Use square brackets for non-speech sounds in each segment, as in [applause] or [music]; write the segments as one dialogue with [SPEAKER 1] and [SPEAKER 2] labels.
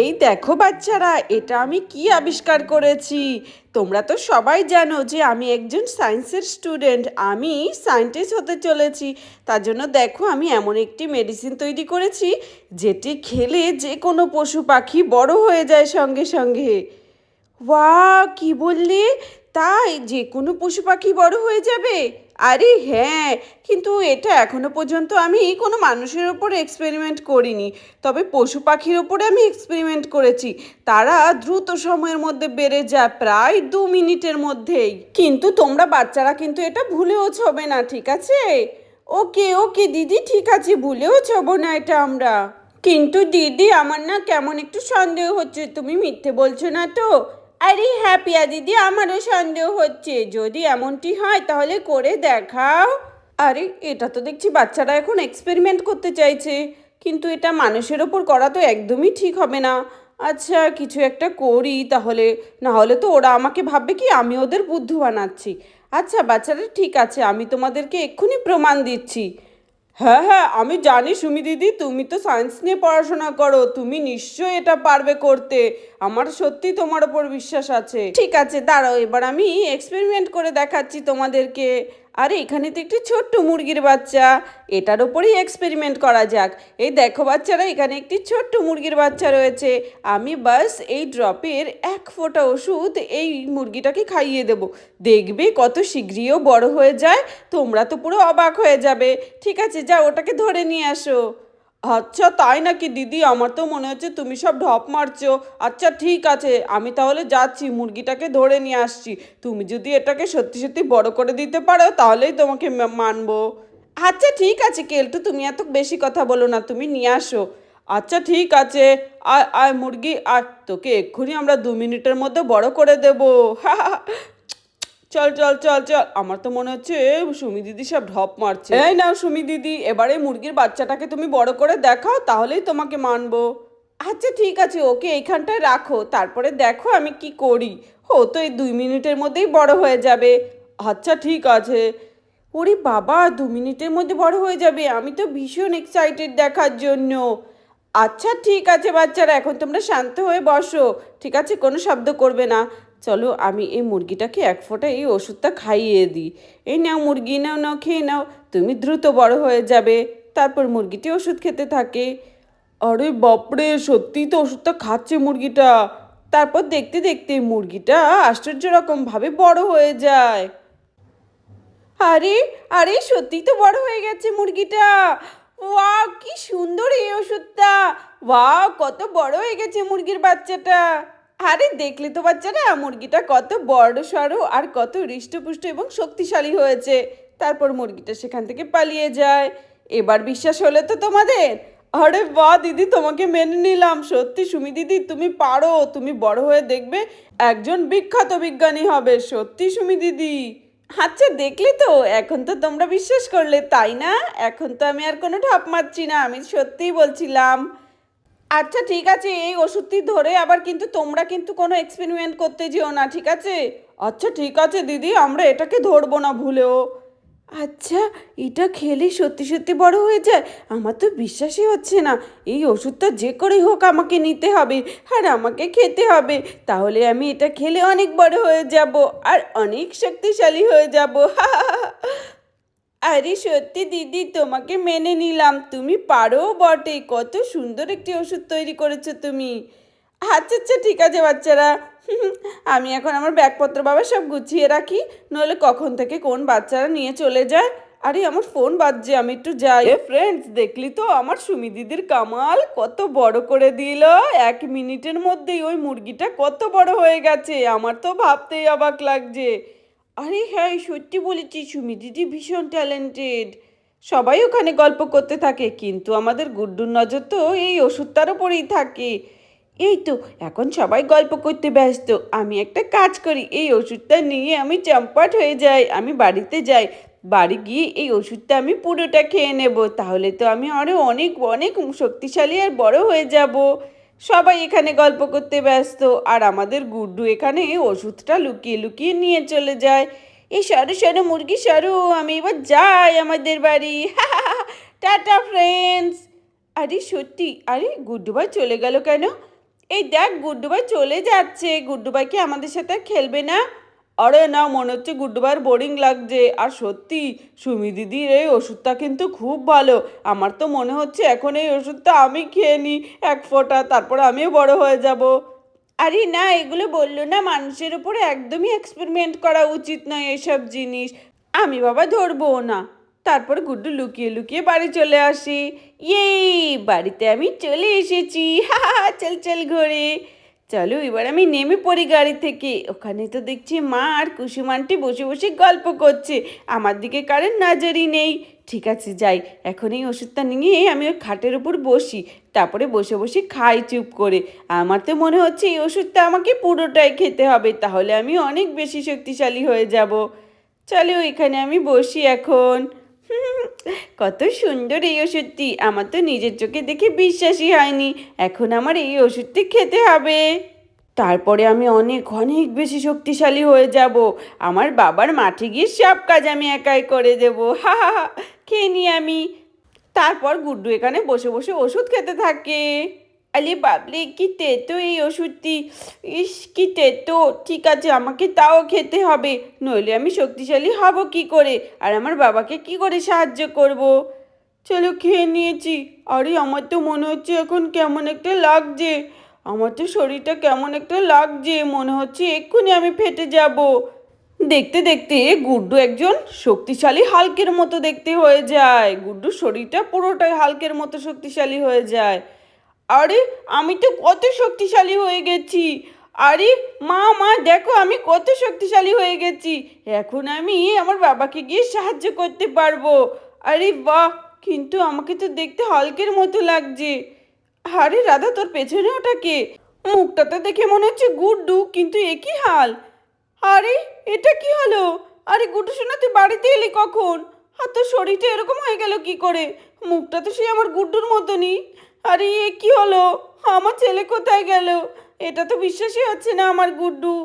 [SPEAKER 1] এই দেখো বাচ্চারা, এটা আমি কি আবিষ্কার করেছি? তোমরা তো সবাই জানো যে আমি একজন সায়েন্সের স্টুডেন্ট, আমি সায়েন্টিস্ট হতে চলেছি। তার জন্য দেখো আমি এমন একটি মেডিসিন তৈরি করেছি, যেটি খেলে যে কোনো পশু পাখি বড় হয়ে যায় সঙ্গে সঙ্গে। ওয়া কি বললে? তাই যে কোনো পশু পাখি বড় হয়ে যাবে? আরে হ্যাঁ কিন্তু এটা এখনও পর্যন্ত আমি কোনো মানুষের ওপর এক্সপেরিমেন্ট করিনি। তবে পশু পাখির ওপরে আমি এক্সপেরিমেন্ট করেছি। তারা দ্রুত সময়ের মধ্যে বেড়ে যায়, প্রায় দু মিনিটের মধ্যেই। কিন্তু তোমরা বাচ্চারা কিন্তু এটা ভুলেও ছবে না, ঠিক আছে? ওকে ওকে, দিদি, ঠিক আছে, ভুলেও ছবো না এটা আমরা। কিন্তু দিদি, আমার না কেমন একটু সন্দেহ হচ্ছে, তুমি মিথ্যে বলছো না তো? আরে হ্যাঁ পিয়া দিদি, আমারও সন্দেহ হচ্ছে। যদি এমনটি হয়, তাহলে করে দেখাও। আরে, এটা তো দেখছি বাচ্চারা এখন এক্সপেরিমেন্ট করতে চাইছে। কিন্তু এটা মানুষের ওপর করা তো একদমই ঠিক হবে না। আচ্ছা কিছু একটা করি তাহলে। না হলে তো ওরা আমাকে ভাববে কি, আমি ওদের বুদ্ধু বানাচ্ছি। আচ্ছা বাচ্চারা, ঠিক আছে, আমি তোমাদেরকে এক্ষুনি প্রমাণ দিচ্ছি। হ্যাঁ হ্যাঁ আমি জানি সুমি দিদি, তুমি তো সায়েন্স নিয়ে পড়াশোনা করো, তুমি নিশ্চয়ই এটা পারবে করতে। আমার সত্যি তোমার ওপর বিশ্বাস আছে। ঠিক আছে, দাঁড়াও, এবার আমি এক্সপেরিমেন্ট করে দেখাচ্ছি তোমাদেরকে। আরে, এখানে তো একটি ছোট্ট মুরগির বাচ্চা। এটার ওপরেই এক্সপেরিমেন্ট করা যাক। এই দেখো বাচ্চারা, এখানে একটি ছোট্ট মুরগির বাচ্চা রয়েছে। আমি বাস এই ড্রপের এক ফোঁটা ওষুধ এই মুরগিটাকে খাইয়ে দেব। দেখবে কত শীঘ্রইও বড় হয়ে যায়। তোমরা তো পুরো অবাক হয়ে যাবে। ঠিক আছে যা ওটাকে ধরে নিয়ে আসো। আচ্ছা তাই নাকি দিদি? আমার তো মনে হচ্ছে তুমি সব ঢপ মারছো। আচ্ছা ঠিক আছে, আমি তাহলে যাচ্ছি, মুরগিটাকে ধরে নিয়ে আসছি। তুমি যদি এটাকে সত্যি সত্যি বড় করে দিতে পারো, তাহলেই তোমাকে মানবো। আচ্ছা ঠিক আছে, কেলটু, তুমি এত বেশি কথা বলো না, তুমি নিয়ে আসো। আচ্ছা ঠিক আছে, আয় আয় মুরগি আর তোকে এক্ষুনি আমরা দু মিনিটের মধ্যে বড় করে দেবো। [laughs] চল চল চল চল। আমার তো মনে হচ্ছে সুমি দিদি সব ঢপ মারছে। এই নাও সুমি দিদি এবারে মুরগির বাচ্চাটাকে তুমি বড় করে দেখাও তাহলেই তোমাকে মানবো। আচ্ছা ঠিক আছে ওকে এইখানটায় রাখো তারপরে দেখো আমি কি করি। ও তো এই দুই মিনিটের মধ্যেই বড় হয়ে যাবে। আচ্ছা ঠিক আছে। ওরে বাবা দু মিনিটের মধ্যে বড় হয়ে যাবে আমি তো ভীষণ এক্সাইটেড দেখার জন্য। আচ্ছা ঠিক আছে বাচ্চারা এখন তোমরা শান্ত হয়ে বসো। ঠিক আছে কোনো শব্দ করবে না। চলো আমি এই মুরগিটাকে এক ফোঁটা এই ওষুধটা খাইয়ে দিই। এই নাও মুরগি, নাও নাও, খেয়ে নাও, তুমি দ্রুত বড় হয়ে যাবে। তারপর মুরগিটি ওষুধ খেতে থাকে। আরে বাপরে সত্যিই তো ওষুধটা খাচ্ছে মুরগিটা। তারপর দেখতে দেখতে মুরগিটা আশ্চর্য রকমভাবে বড় হয়ে যায়। আরে আরে সত্যি তো বড় হয়ে গেছে মুরগিটা। ওয়াও, কি সুন্দর এই ওষুধটা। ওয়াও, কত বড় হয়ে গেছে মুরগির বাচ্চাটা। আরে দেখলে তো বাচ্চারা মুরগিটা কত বড় সড়ো আর কত হৃষ্টপুষ্ট এবং শক্তিশালী হয়েছে। তারপর মুরগিটা সেখান থেকে পালিয়ে যায়। এবার বিশ্বাস হলে তো তোমাদের? আরে বা দিদি, তোমাকে মেনে নিলাম। সত্যি, সুমি দিদি, তুমি পারো, তুমি বড় হয়ে দেখবে একজন বিখ্যাত বিজ্ঞানী হবে। সত্যি, সুমি দিদি? আচ্ছা দেখলে তো, এখন তো তোমরা বিশ্বাস করলে, তাই না? এখন তো আমি আর কোনো ঢাপ মারছি না, আমি সত্যিই বলছিলাম। আচ্ছা ঠিক আছে, এই ওষুধটি ধরে আবার কিন্তু তোমরা কিন্তু কোনো এক্সপেরিমেন্ট করতে যেও না, ঠিক আছে? আচ্ছা ঠিক আছে, দিদি, আমরা এটাকে ধরবো না ভুলেও। আচ্ছা এটা খেলে সত্যি সত্যি বড় হয়ে যায়? আমার তো বিশ্বাসই হচ্ছে না। এই ওষুধটা যে করেই হোক আমাকে নিতে হবে আর আমাকে খেতে হবে। তাহলে আমি এটা খেলে অনেক বড় হয়ে যাব আর অনেক শক্তিশালী হয়ে যাব। [laughs] আরে সত্যি দিদি, তোমাকে মেনে নিলাম। তুমি পারো বটে, কত সুন্দর একটি ওষুধ তৈরি করেছ তুমি। আচ্ছা আচ্ছা ঠিক আছে বাচ্চারা। [laughs] আমি এখন আমার ব্যাগপত্র বাবা সব গুছিয়ে রাখি, নইলে কখন থেকে কোন বাচ্চারা নিয়ে চলে যায়। আরে, আমার ফোন বাজছে, আমি একটু যাই। ফ্রেন্ডস দেখলি তো, আমার সুমি দিদির কামাল কত বড় করে দিল। এক মিনিটের মধ্যেই ওই মুরগিটা কত বড় হয়ে গেছে, আমার তো ভাবতেই অবাক লাগছে। আরে হ্যাঁ সত্যি বলেছি সুমি, দিদি ভীষণ ট্যালেন্টেড সবাই ওখানে গল্প করতে থাকে, কিন্তু আমাদের গুড্ডুর নজর তো এই ওষুধটার ওপরেই থাকে। এই তো, এখন সবাই গল্প করতে ব্যস্ত, আমি একটা কাজ করি, এই ওষুধটা নিয়ে আমি চম্পট হয়ে যাই, আমি বাড়িতে যাই, বাড়ি গিয়ে এই ওষুধটা আমি পুরোটা খেয়ে নেব, তাহলে তো আমি আরও অনেক অনেক শক্তিশালী আর বড় হয়ে যাব। সবাই এখানে গল্প করতে ব্যস্ত, আর আমাদের গুড্ডু এখানে ওষুধটা লুকিয়ে লুকিয়ে নিয়ে চলে যায়। এই সরু সরু মুরগি সরু, আমি এবার যাই আমাদের বাড়ি। [laughs] টাটা ফ্রেন্ডস আরে সত্যি, আরে গুড্ডু ভাই চলে গেল কেন? এই দেখ, গুড্ডুভাই চলে যাচ্ছে। গুড্ডু ভাই কি আমাদের সাথে খেলবে না? আরে না মনে হচ্ছে ভাইয়ের বোরিং লাগছে। আর সত্যি সুমি দিদির এই ওষুধটা কিন্তু খুব ভালো। আমার তো মনে হচ্ছে এখন এই ওষুধটা আমি খেয়ে নিই এক ফোঁটা তারপর আমিও বড় হয়ে যাব। আরে না এগুলো বলল না মানুষের উপরে একদমই এক্সপেরিমেন্ট করা উচিত নয় এসব জিনিস। আমি বাবা ধরবো না। তারপর গুড্ডু লুকিয়ে লুকিয়ে বাড়ি চলে আসি। এই বাড়িতে আমি চলে এসেছি। [laughs] হা হা, চল চল ঘরে। চলো, এবার আমি নেমে পড়ি গাড়ি থেকে। ওখানে তো দেখছি মা আর কুসুমানটি বসে বসে গল্প করছে। আমার দিকে কারেন্ট নজরই নেই। ঠিক আছে, যাই। এখন এই ওষুধটা নিয়ে আমি ওই খাটের উপর বসি। তারপরে বসে বসে খাই চুপ করে। আমার তো মনে হচ্ছে এই ওষুধটা আমাকে পুরোটাই খেতে হবে। তাহলে আমি অনেক বেশি শক্তিশালী হয়ে যাব। চলো, এখানে আমি বসি এখন। কত সুন্দর এই ওষুধটি। আমার তো নিজের চোখে দেখে বিশ্বাসই হয়নি। এখন আমার এই ওষুধটি খেতে হবে। তারপরে আমি অনেক অনেক বেশি শক্তিশালী হয়ে যাব। আমার বাবার মাঠে গিয়ে সব কাজ আমি একাই করে দেব। হা হা হা, খেয়ে নিই আমি। তারপর গুড্ডু এখানে বসে বসে ওষুধ খেতে থাকে। আরে বাবলে, কি তেতো এই ওষুধটি? ইস, কি তেতো ঠিক আছে, আমাকে তাও খেতে হবে। নইলে আমি শক্তিশালী হব কি করে? আর আমার বাবাকে কি করে সাহায্য করব? চলো খেয়ে নিয়েছি। আরে, আমার তো মনে হচ্ছে এখন কেমন একটা লাগছে। আমার তো শরীরটা কেমন একটা লাগছে। মনে হচ্ছে এক্ষুনি আমি ফেটে যাব। দেখতে দেখতে গুড্ডু একজন শক্তিশালী হালকের মতো দেখতে হয়ে যায়। গুড্ডুর শরীরটা পুরোটাই হালকের মতো শক্তিশালী হয়ে যায়। আরে, আমি তো কত শক্তিশালী হয়ে গেছি। আরে, মা মা, দেখো, আমি কত শক্তিশালী হয়ে গেছি। এখন আমি আমার বাবাকে গিয়ে সাহায্য করতে পারব। আরে বাহ, কিন্তু আমাকে তো দেখতে হালকের মতো লাগছে। আরে, রাধা, তোর পেছনে ওটা কে? মুখটা তো দেখে মনে হচ্ছে গুড্ডু, কিন্তু একই হাল? আরে, এটা কি হলো? আরে, গুড্ডু শোনা তুই বাড়িতে এলি কখন? আর তোর শরীরটা এরকম হয়ে গেল কি করে? মুখটা তো সেই আমার গুড্ডুর মতনই। আরে এ কি হলো? আমার ছেলে কোথায় গেল? এটা তো বিশ্বাসই হচ্ছে না আমার গুড্ডু।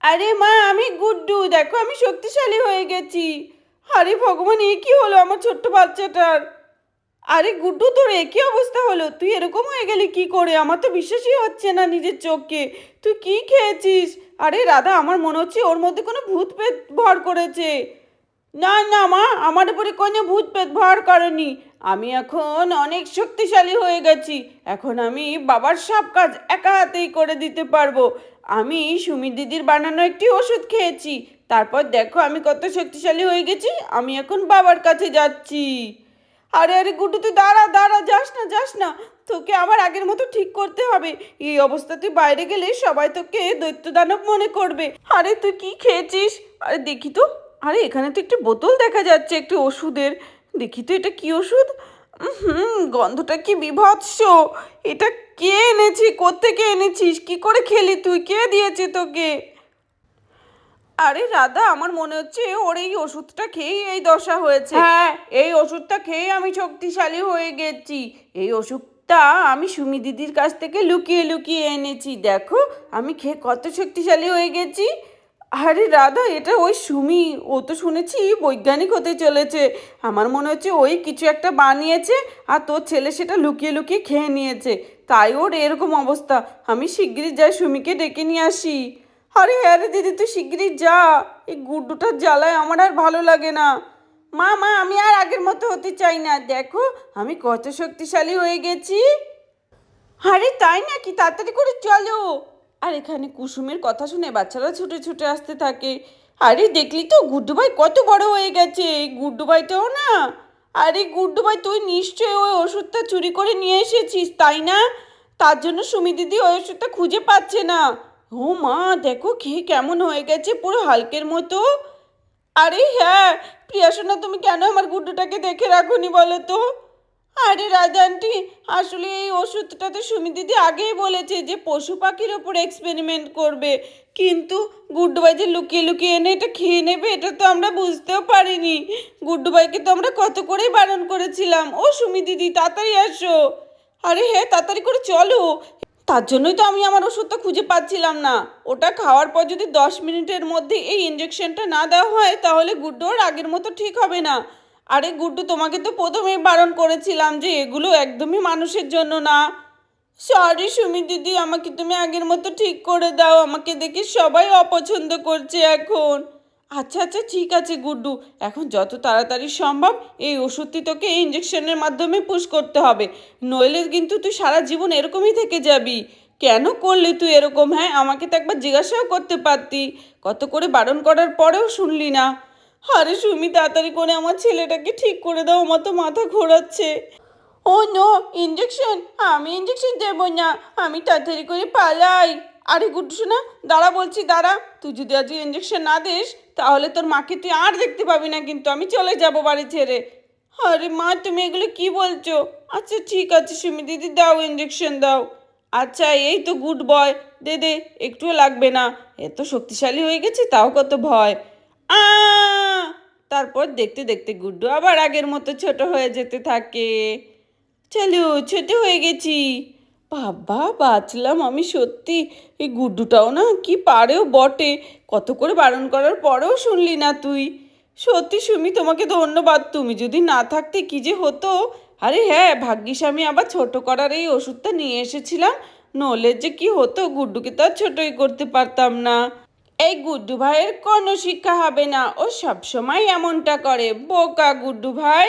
[SPEAKER 1] আরে মা, আমি গুড্ডু। দেখো, আমি শক্তিশালী হয়ে গেছি। আরে ভগবান, এ কি হলো আমার ছোট্ট বাচ্চাটার? আরে গুড্ডু, তোর একই অবস্থা হলো। তুই এরকম হয়ে গেলি কি করে? আমার তো বিশ্বাসই হচ্ছে না নিজের চোখকে। তুই কি খেয়েছিস? আরে রাধা, আমার মনে হচ্ছে ওর মধ্যে কোনো ভূত পেট ভর করেছে। না না মা, আমার উপরে কোনো ভূত পেট ভর করেনি। আমি এখন অনেক শক্তিশালী হয়ে গেছি। এখন আমি বাবার সব কাজ একা হাতেই করে দিতে পারব। আমি সুমি দিদির বানানো একটি ওষুধ খেয়েছি। তারপর দেখো আমি কত শক্তিশালী হয়ে গেছি, আমি এখন বাবার কাছে যাচ্ছি। আরে আরে, গুড্ডু, তুই দাঁড়া দাঁড়া, যাস না যাস না। তোকে আবার আগের মতো ঠিক করতে হবে। এই অবস্থা তুই বাইরে গেলে সবাই তোকে দৈত্য দানব মনে করবে। আরে, তুই কি খেয়েছিস? আরে, দেখি তো। আরে, এখানে তো একটি বোতল দেখা যাচ্ছে, একটি ওষুধের। দেখি তো এটা কি ওষুধ? হুম গন্ধটা কি বিভৎস। এটা কে এনেছি? কোত্থেকে এনেছিস? কি করে খেলি তুই? কে দিয়েছে তোকে? আরে রাধা আমার মনে হচ্ছে ওর এই ওষুধটা খেয়েই এই দশা হয়েছে। হ্যাঁ। এই ওষুধটা খেয়ে আমি শক্তিশালী হয়ে গেছি। এই ওষুধটা আমি সুমি দিদির কাছ থেকে লুকিয়ে লুকিয়ে এনেছি। দেখো আমি খেয়ে কত শক্তিশালী হয়ে গেছি। আরে রাধা, এটা ওই সুমি। ও তো শুনেছি বৈজ্ঞানিক হতে চলেছে। আমার মনে হচ্ছে ওই কিছু একটা বানিয়েছে আর তোর ছেলে সেটা লুকিয়ে লুকিয়ে খেয়ে নিয়েছে। তাই ওর এরকম অবস্থা। আমি শিগগিরই যাই সুমিকে ডেকে নিয়ে আসি। আরে হ্যাঁ দিদি, তুই শিগগিরই যা। এই গুড্ডুটার জ্বালায় আমার আর ভালো লাগে না। মা মা, আমি আর আগের মতো হতে চাই না। দেখো, আমি কত শক্তিশালী হয়ে গেছি। আরে তাই নাকি? তাড়াতাড়ি করে চলো। আর এখানে কুসুমের কথা শুনে বাচ্চারা ছুটে ছুটে আসতে থাকে। আরে, দেখলি তো গুড্ডু ভাই কত বড় হয়ে গেছে। গুড্ডু ভাইটাও না? আরে গুড্ডু ভাই তুই নিশ্চয়ই ওই ওষুধটা চুরি করে নিয়ে এসেছিস, তাই না? তার জন্য সুমি দিদি ওই ওষুধটা খুঁজে পাচ্ছে না। ও মা, দেখো কে কেমন হয়ে গেছে, পুরো হালকের মতো। আরে হ্যাঁ প্রিয়াসোনা তুমি কেন আমার গুড্ডুটাকে দেখে রাখোনি বলো তো? আরে রাজা আন্টি, আসলে এই ওষুধটা তো সুমি দিদি আগেই বলেছে যে পশু পাখির ওপর এক্সপেরিমেন্ট করবে। কিন্তু গুড্ডু ভাই যে লুকিয়ে লুকিয়ে এনে এটা খেয়ে নেবে, এটা তো আমরা বুঝতেও পারিনি। গুড্ডু ভাইকে তো আমরা কত করেই বারণ করেছিলাম। ও সুমি দিদি, তাড়াতাড়ি আসো। আরে হ্যাঁ তাড়াতাড়ি করে চলো। তার জন্যই তো আমি আমার ওষুধটা খুঁজে পাচ্ছিলাম না। ওটা খাওয়ার পর যদি দশ মিনিটের মধ্যে এই ইঞ্জেকশনটা না দেওয়া হয়, তাহলে গুড্ডু আর আগের মতো ঠিক হবে না। আরে গুড্ডু, তোমাকে তো প্রথমেই বারণ করেছিলাম যে এগুলো একদমই মানুষের জন্য না। সরি সুমি দিদি, আমাকে তুমি আগের মতো ঠিক করে দাও। আমাকে দেখে সবাই অপছন্দ করছে এখন। আচ্ছা আচ্ছা ঠিক আছে গুড্ডু। এখন যত তাড়াতাড়ি সম্ভব এই ওষুধটি তোকে ইঞ্জেকশনের মাধ্যমে পুশ করতে হবে। নইলে কিন্তু তুই সারা জীবন এরকমই থেকে যাবি। কেন করলি তুই এরকম হ্যাঁ? আমাকে তো একবার জিজ্ঞাসাও করতে পারতি। কত করে বারণ করার পরেও শুনলি না। আরে সুমি, তাড়াতাড়ি করে আমার ছেলেটাকে ঠিক করে দাও, আমার তো মাথা ঘোরাচ্ছে। ও নো ইঞ্জেকশন আমি ইঞ্জেকশন দেব না, আমি তাড়াতাড়ি করে পালাই। আরে গুড্ডু শোনা দাঁড়া বলছি, দাঁড়া। তুই যদি আজ ইঞ্জেকশন না দিস, তাহলে তোর মাকে তুই আর দেখতে পাবি না কিন্তু, আমি চলে যাব বাড়ি ছেড়ে। আরে মা, তুমি এগুলো কি বলছো? আচ্ছা ঠিক আছে সুমি, দিদি, দাও ইঞ্জেকশন দাও। আচ্ছা এই তো গুড বয়। দে দে, একটুও লাগবে না। এত শক্তিশালী হয়ে গেছে, তাও কত ভয়। আ তারপর দেখতে দেখতে গুড্ডু আবার আগের মতো ছোট হয়ে যেতে থাকে। চলো, ছোট হয়ে গেছি। বাবা, বাঁচলাম আমি সত্যি। এই গুড্ডুটাও না কি পারেও বটে। কত করে বারণ করার পরেও শুনলি না তুই। সত্যি সুমি, তোমাকে ধন্যবাদ। তুমি যদি না থাকতে কি যে হতো? আরে হ্যাঁ ভাগ্যিস আমি আবার ছোট করার এই ওষুধটা নিয়ে এসেছিলাম। নলে যে কি হতো, গুড্ডুকে তো আর ছোটই করতে পারতাম না। এই গুড্ডু ভাইয়ের কোনো শিক্ষা হবে না। ও সবসময় এমনটা করে। বোকা গুড্ডু ভাই।